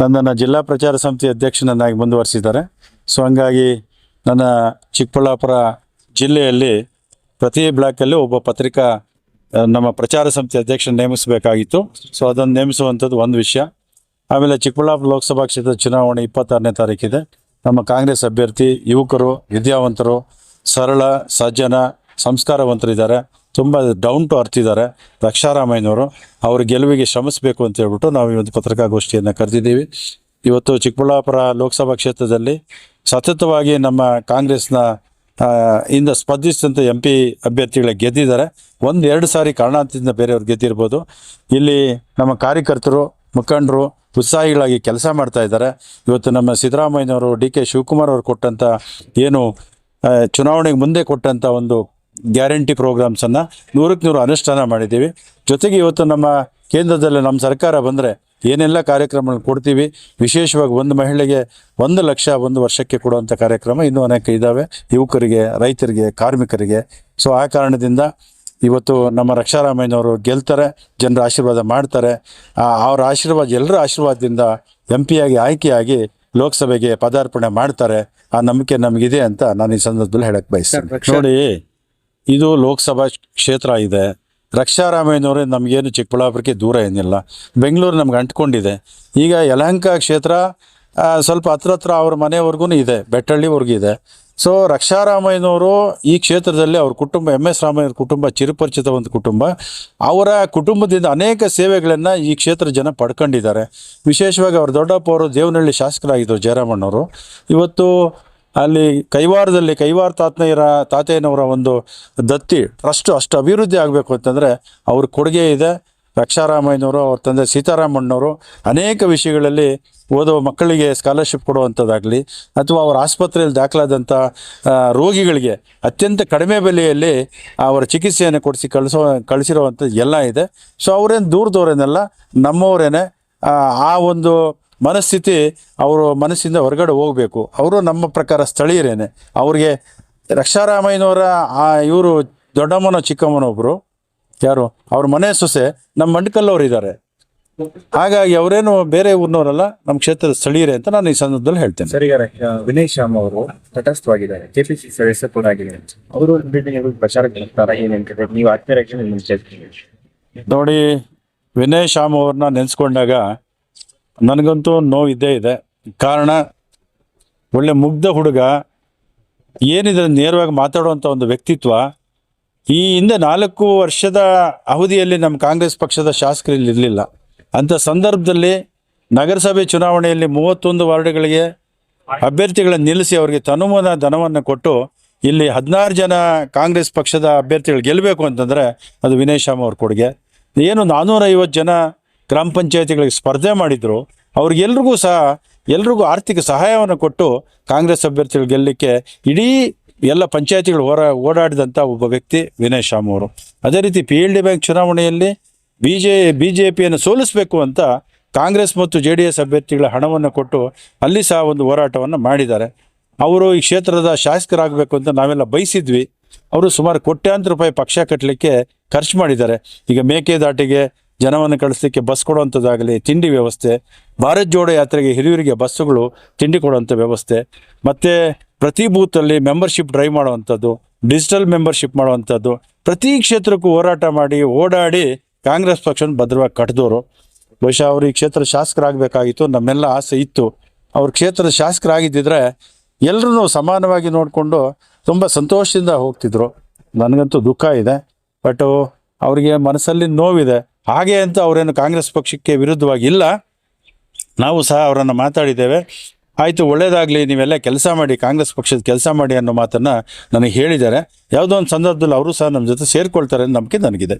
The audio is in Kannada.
ನನ್ನನ್ನು ಜಿಲ್ಲಾ ಪ್ರಚಾರ ಸಮಿತಿ ಅಧ್ಯಕ್ಷನನ್ನಾಗಿ ಮುಂದುವರಿಸಿದ್ದಾರೆ. ಸೊ ಹಂಗಾಗಿ ನನ್ನ ಚಿಕ್ಕಬಳ್ಳಾಪುರ ಜಿಲ್ಲೆಯಲ್ಲಿ ಪ್ರತಿ ಬ್ಲಾಕಲ್ಲಿ ಒಬ್ಬ ಪತ್ರಿಕಾ ನಮ್ಮ ಪ್ರಚಾರ ಸಮಿತಿ ಅಧ್ಯಕ್ಷನ ನೇಮಿಸಬೇಕಾಗಿತ್ತು. ಸೊ ಅದನ್ನು ನೇಮಿಸುವಂಥದ್ದು ಒಂದು ವಿಷಯ. ಆಮೇಲೆ ಚಿಕ್ಕಬಳ್ಳಾಪುರ ಲೋಕಸಭಾ ಕ್ಷೇತ್ರದ ಚುನಾವಣೆ ಇಪ್ಪತ್ತಾರನೇ ತಾರೀಕಿದೆ ನಮ್ಮ ಕಾಂಗ್ರೆಸ್ ಅಭ್ಯರ್ಥಿ, ಯುವಕರು, ವಿದ್ಯಾವಂತರು, ಸರಳ, ಸಜ್ಜನ, ಸಂಸ್ಕಾರವಂತರಿದ್ದಾರೆ. ತುಂಬ ಡೌನ್ ಟು ಅರ್ತ್ ಇದ್ದಾರೆ. ರಕ್ಷಾರಾಮಯ್ಯನವರು ಅವ್ರ ಗೆಲುವಿಗೆ ಶ್ರಮಿಸಬೇಕು ಅಂತ ಹೇಳ್ಬಿಟ್ಟು ನಾವು ಒಂದು ಪತ್ರಿಕಾಗೋಷ್ಠಿಯನ್ನು ಕರೆದಿದ್ದೀವಿ. ಇವತ್ತು ಚಿಕ್ಕಬಳ್ಳಾಪುರ ಲೋಕಸಭಾ ಕ್ಷೇತ್ರದಲ್ಲಿ ಸತತವಾಗಿ ನಮ್ಮ ಕಾಂಗ್ರೆಸ್ನ ಇಂದ ಸ್ಪರ್ಧಿಸಿದಂಥ ಎಂ ಪಿ ಅಭ್ಯರ್ಥಿಗಳ ಗೆದ್ದಿದ್ದಾರೆ. ಒಂದು ಎರಡು ಸಾರಿ ಕಾರಣಾಂತರದಿಂದ ಬೇರೆಯವ್ರು ಗೆದ್ದಿರ್ಬೋದು. ಇಲ್ಲಿ ನಮ್ಮ ಕಾರ್ಯಕರ್ತರು, ಮುಖಂಡರು ಉತ್ಸಾಹಿಗಳಾಗಿ ಕೆಲಸ ಮಾಡ್ತಾ ಇದ್ದಾರೆ. ಇವತ್ತು ನಮ್ಮ ಸಿದ್ದರಾಮಯ್ಯನವರು, ಡಿ ಕೆ ಶಿವಕುಮಾರ್ ಅವರು ಕೊಟ್ಟಂಥ ಏನು ಚುನಾವಣೆಗೆ ಮುಂದೆ ಕೊಟ್ಟಂಥ ಒಂದು ಗ್ಯಾರಂಟಿ ಪ್ರೋಗ್ರಾಮ್ಸನ್ನು ನೂರಕ್ಕೆ ನೂರು ಅನುಷ್ಠಾನ ಮಾಡಿದ್ದೀವಿ. ಜೊತೆಗೆ ಇವತ್ತು ನಮ್ಮ ಕೇಂದ್ರದಲ್ಲಿ ನಮ್ಮ ಸರ್ಕಾರ ಬಂದರೆ ಏನೆಲ್ಲ ಕಾರ್ಯಕ್ರಮಗಳನ್ನು ಕೊಡ್ತೀವಿ. ವಿಶೇಷವಾಗಿ ಒಂದು ಮಹಿಳೆಗೆ ಒಂದು ಲಕ್ಷ ಒಂದು ವರ್ಷಕ್ಕೆ ಕೊಡುವಂಥ ಕಾರ್ಯಕ್ರಮ ಇನ್ನೂ ಅನೇಕ ಇದ್ದಾವೆ ಯುವಕರಿಗೆ ರೈತರಿಗೆ ಕಾರ್ಮಿಕರಿಗೆ. ಸೊ ಆ ಕಾರಣದಿಂದ ಇವತ್ತು ನಮ್ಮ ರಕ್ಷಾರಾಮಯ್ಯನವರು ಗೆಲ್ತಾರೆ ಜನರ ಆಶೀರ್ವಾದ ಮಾಡ್ತಾರೆ. ಅವರ ಆಶೀರ್ವಾದ ಎಲ್ಲರ ಆಶೀರ್ವಾದದಿಂದ ಎಂ ಪಿಯಾಗಿ ಆಯ್ಕೆಯಾಗಿ ಲೋಕಸಭೆಗೆ ಪದಾರ್ಪಣೆ ಮಾಡ್ತಾರೆ. ಆ ನಂಬಿಕೆ ನಮಗಿದೆ ಅಂತ ನಾನು ಈ ಸಂದರ್ಭದಲ್ಲಿ ಹೇಳಕ್ಕೆ ಬಯಸ್ತೇನೆ. ನೋಡಿ ಇದು ಲೋಕಸಭಾ ಕ್ಷೇತ್ರ ಇದೆ. ರಕ್ಷಾರಾಮಯ್ಯನವರೇ ನಮಗೇನು ಚಿಕ್ಕಬಳ್ಳಾಪುರಕ್ಕೆ ದೂರ ಏನಿಲ್ಲ. ಬೆಂಗಳೂರು ನಮ್ಗೆ ಅಂಟ್ಕೊಂಡಿದೆ. ಈಗ ಯಲಹಂಕ ಕ್ಷೇತ್ರ ಸ್ವಲ್ಪ ಹತ್ರ ಹತ್ರ ಅವ್ರ ಮನೆವರೆಗೂ ಇದೆ. ಬೆಟ್ಟಳ್ಳಿವರೆಗೂ ಇದೆ. ಸೊ ರಕ್ಷಾರಾಮಯ್ಯನವರು ಈ ಕ್ಷೇತ್ರದಲ್ಲಿ ಅವ್ರ ಕುಟುಂಬ ಎಂ ಎಸ್ ರಾಮಯ್ಯವ್ರ ಕುಟುಂಬ, ಚಿರಪರಿಚಿತ ಒಂದು ಕುಟುಂಬ. ಅವರ ಕುಟುಂಬದಿಂದ ಅನೇಕ ಸೇವೆಗಳನ್ನು ಈ ಕ್ಷೇತ್ರ ಜನ ಪಡ್ಕೊಂಡಿದ್ದಾರೆ. ವಿಶೇಷವಾಗಿ ಅವ್ರ ದೊಡ್ಡಪ್ಪ ಅವರು ದೇವನಹಳ್ಳಿ ಶಾಸಕರಾಗಿದ್ದರು, ಜಯರಾಮಣ್ಣವರು. ಇವತ್ತು ಅಲ್ಲಿ ಕೈವಾರದಲ್ಲಿ ಕೈವಾರ ತಾತನಯ್ಯರ, ತಾತಯ್ಯನವರ ಒಂದು ದತ್ತಿ ಟ್ರಸ್ಟ್ ಅಷ್ಟು ಅಭಿವೃದ್ಧಿ ಆಗಬೇಕು ಅಂತಂದರೆ ಅವ್ರ ಕೊಡುಗೆ ಇದೆ. ರಕ್ಷಾರಾಮಯ್ಯನವರು, ಅವ್ರ ತಂದೆ ಸೀತಾರಾಮಣ್ಣವರು ಅನೇಕ ವಿಷಯಗಳಲ್ಲಿ ಓದೋ ಮಕ್ಕಳಿಗೆ ಸ್ಕಾಲರ್ಶಿಪ್ ಕೊಡುವಂಥದ್ದಾಗಲಿ, ಅಥವಾ ಅವರ ಆಸ್ಪತ್ರೆಯಲ್ಲಿ ದಾಖಲಾದಂಥ ರೋಗಿಗಳಿಗೆ ಅತ್ಯಂತ ಕಡಿಮೆ ಬೆಲೆಯಲ್ಲಿ ಅವರ ಚಿಕಿತ್ಸೆಯನ್ನು ಕೊಡಿಸಿ ಕಳಿಸೋ, ಕಳಿಸಿರುವಂಥದ್ದು ಎಲ್ಲ ಇದೆ. ಸೊ ಅವರೇನು ದೂರದವರೇನೆಲ್ಲ, ನಮ್ಮವರೇನೆ ಆ ಒಂದು ಮನಸ್ಥಿತಿ ಅವರು ಮನಸ್ಸಿಂದ ಹೊರಗಡೆ ಹೋಗಬೇಕು. ಅವರು ನಮ್ಮ ಪ್ರಕಾರ ಸ್ಥಳೀಯರೇನೆ. ಅವ್ರಿಗೆ ರಕ್ಷಾರಾಮಯ್ಯನವರ ಆ ಇವರು ದೊಡ್ಡಮ್ಮನ ಚಿಕ್ಕಮ್ಮನೊಬ್ಬರು ಯಾರು? ಅವ್ರ ಮನೆ ಸೊಸೆ ನಮ್ಮ ಮಂಡಕಲ್ಲವ್ರು ಇದ್ದಾರೆ ಹಾಗಾಗಿ ಅವರೇನು ಬೇರೆ ಊರಿನವರಲ್ಲ ನಮ್ಮ ಕ್ಷೇತ್ರದ ಸ್ಥಳೀಯರೇ ಅಂತ ನಾನು ಈ ಸಂದರ್ಭದಲ್ಲಿ ಹೇಳ್ತೇನೆ. ಸರಿ ವಿನಯ್ ಶ್ಯಾಮ್ ಅವರು ತಟಸ್ಥವಾಗಿದ್ದಾರೆ. ಕೆಪಿಸಿಸಿ ಸದಸ್ಯ ಕೂಡ ಆಗಿದ್ದಾರೆ. ಅವರು ಪ್ರಚಾರಕ್ಕೆ ಬರ್ತಾರ ನೀವು ಆತ್ಮೀಯ ನೋಡಿ ವಿನಯ್ ಶ್ಯಾಮ್ ಅವ್ರನ್ನ ನೆನೆಸ್ಕೊಂಡಾಗ ನನಗಂತೂ ನೋವಿದ್ದೇ ಇದೆ. ಕಾರಣ, ಒಳ್ಳೆ ಮುಗ್ಧ ಹುಡುಗ ಏನಿದೆ ನೇರವಾಗಿ ಮಾತಾಡುವಂಥ ಒಂದು ವ್ಯಕ್ತಿತ್ವ, ಈ ಹಿಂದೆ ನಾಲ್ಕು ವರ್ಷದ ಅವಧಿಯಲ್ಲಿ ನಮ್ಮ ಕಾಂಗ್ರೆಸ್ ಪಕ್ಷದ ಶಾಸಕರು ಇಲ್ಲಿ ಇರಲಿಲ್ಲ. ಅಂಥ ಸಂದರ್ಭದಲ್ಲಿ ನಗರಸಭೆ ಚುನಾವಣೆಯಲ್ಲಿ ಮೂವತ್ತೊಂದು ವಾರ್ಡ್ಗಳಿಗೆ ಅಭ್ಯರ್ಥಿಗಳನ್ನು ನಿಲ್ಲಿಸಿ ಅವರಿಗೆ ತನುಮನ ಧನವನ್ನು ಕೊಟ್ಟು, ಇಲ್ಲಿ ಹದಿನಾರು ಜನ ಕಾಂಗ್ರೆಸ್ ಪಕ್ಷದ ಅಭ್ಯರ್ಥಿಗಳು ಗೆಲ್ಲಬೇಕು ಅಂತಂದರೆ ಅದು ವಿನಯ್ ಶಾಮ್ ಅವ್ರ ಕೊಡುಗೆ. ಏನು ನಾನ್ನೂರೈವತ್ತು ಜನ ಗ್ರಾಮ ಪಂಚಾಯತಿಗಳಿಗೆ ಸ್ಪರ್ಧೆ ಮಾಡಿದ್ರು, ಅವ್ರಿಗೆಲ್ರಿಗೂ ಸಹ, ಎಲ್ರಿಗೂ ಆರ್ಥಿಕ ಸಹಾಯವನ್ನು ಕೊಟ್ಟು ಕಾಂಗ್ರೆಸ್ ಅಭ್ಯರ್ಥಿಗಳು ಗೆಲ್ಲಲಿಕ್ಕೆ ಇಡೀ ಎಲ್ಲ ಪಂಚಾಯತಿಗಳು ಹೋರ ಓಡಾಡಿದಂಥ ಒಬ್ಬ ವ್ಯಕ್ತಿ ವಿನಯ್ ಶ್ಯಾಮ್ ಅವರು. ಅದೇ ರೀತಿ ಪಿ ಎಲ್ ಡಿ ಬ್ಯಾಂಕ್ ಚುನಾವಣೆಯಲ್ಲಿ ಬಿ ಜೆ ಬಿ ಜೆ ಪಿಯನ್ನು ಸೋಲಿಸಬೇಕು ಅಂತ ಕಾಂಗ್ರೆಸ್ ಮತ್ತು ಜೆ ಡಿ ಎಸ್ ಅಭ್ಯರ್ಥಿಗಳ ಹಣವನ್ನು ಕೊಟ್ಟು ಅಲ್ಲಿ ಸಹ ಒಂದು ಹೋರಾಟವನ್ನು ಮಾಡಿದ್ದಾರೆ. ಅವರು ಈ ಕ್ಷೇತ್ರದ ಶಾಸಕರಾಗಬೇಕು ಅಂತ ನಾವೆಲ್ಲ ಬಯಸಿದ್ವಿ. ಅವರು ಸುಮಾರು ಕೋಟ್ಯಾಂತರ ರೂಪಾಯಿ ಪಕ್ಷ ಕಟ್ಟಲಿಕ್ಕೆ ಖರ್ಚು ಮಾಡಿದ್ದಾರೆ. ಈಗ ಮೇಕೆದಾಟಿಗೆ ಜನವನ್ನು ಕಳಿಸ್ಲಿಕ್ಕೆ ಬಸ್ ಕೊಡುವಂಥದ್ದಾಗಲಿ ತಿಂಡಿ ವ್ಯವಸ್ಥೆ, ಭಾರತ್ ಜೋಡೋ ಯಾತ್ರೆಗೆ ಹಿರಿಯರಿಗೆ ಬಸ್ಸುಗಳು, ತಿಂಡಿ ಕೊಡುವಂಥ ವ್ಯವಸ್ಥೆ, ಮತ್ತು ಪ್ರತಿ ಬೂತಲ್ಲಿ ಮೆಂಬರ್ಶಿಪ್ ಡ್ರೈವ್ ಮಾಡುವಂಥದ್ದು ಡಿಜಿಟಲ್ ಮೆಂಬರ್ಶಿಪ್ ಮಾಡುವಂಥದ್ದು ಪ್ರತಿ ಕ್ಷೇತ್ರಕ್ಕೂ ಹೋರಾಟ ಮಾಡಿ, ಓಡಾಡಿ ಕಾಂಗ್ರೆಸ್ ಪಕ್ಷನ ಭದ್ರವಾಗಿ ಕಟ್ಟಿದವರು ಬಹುಶಃ ಅವರು ಈ ಕ್ಷೇತ್ರದ ಶಾಸಕರಾಗಬೇಕಾಗಿತ್ತು, ನಮ್ಮೆಲ್ಲ ಆಸೆ ಇತ್ತು. ಅವ್ರ ಕ್ಷೇತ್ರದ ಶಾಸಕರಾಗಿದ್ದಿದ್ರೆ ಎಲ್ಲರೂ ಸಮಾನವಾಗಿ ನೋಡಿಕೊಂಡು ತುಂಬ ಸಂತೋಷದಿಂದ ಹೋಗ್ತಿದ್ರು. ನನಗಂತೂ ದುಃಖ ಇದೆ. ಬಟ್ ಅವರಿಗೆ ಮನಸ್ಸಲ್ಲಿ ನೋವಿದೆ. ಹಾಗೆ ಅಂತ ಅವರೇನು ಕಾಂಗ್ರೆಸ್ ಪಕ್ಷಕ್ಕೆ ವಿರುದ್ಧವಾಗಿ ಇಲ್ಲ. ನಾವು ಸಹ ಅವರನ್ನು ಮಾತಾಡಿದ್ದೇವೆ. ಆಯಿತು, ಒಳ್ಳೇದಾಗಲಿ, ನೀವೆಲ್ಲ ಕೆಲಸ ಮಾಡಿ, ಕಾಂಗ್ರೆಸ್ ಪಕ್ಷದ ಕೆಲಸ ಮಾಡಿ ಅನ್ನೋ ಮಾತನ್ನು ನನಗೆ ಹೇಳಿದ್ದಾರೆ. ಯಾವುದೋ ಒಂದು ಸಂದರ್ಭದಲ್ಲಿ ಅವರು ಸಹ ನಮ್ಮ ಜೊತೆ ಸೇರಿಕೊಳ್ತಾರೆ ನಂಬಿಕೆ ನನಗಿದೆ.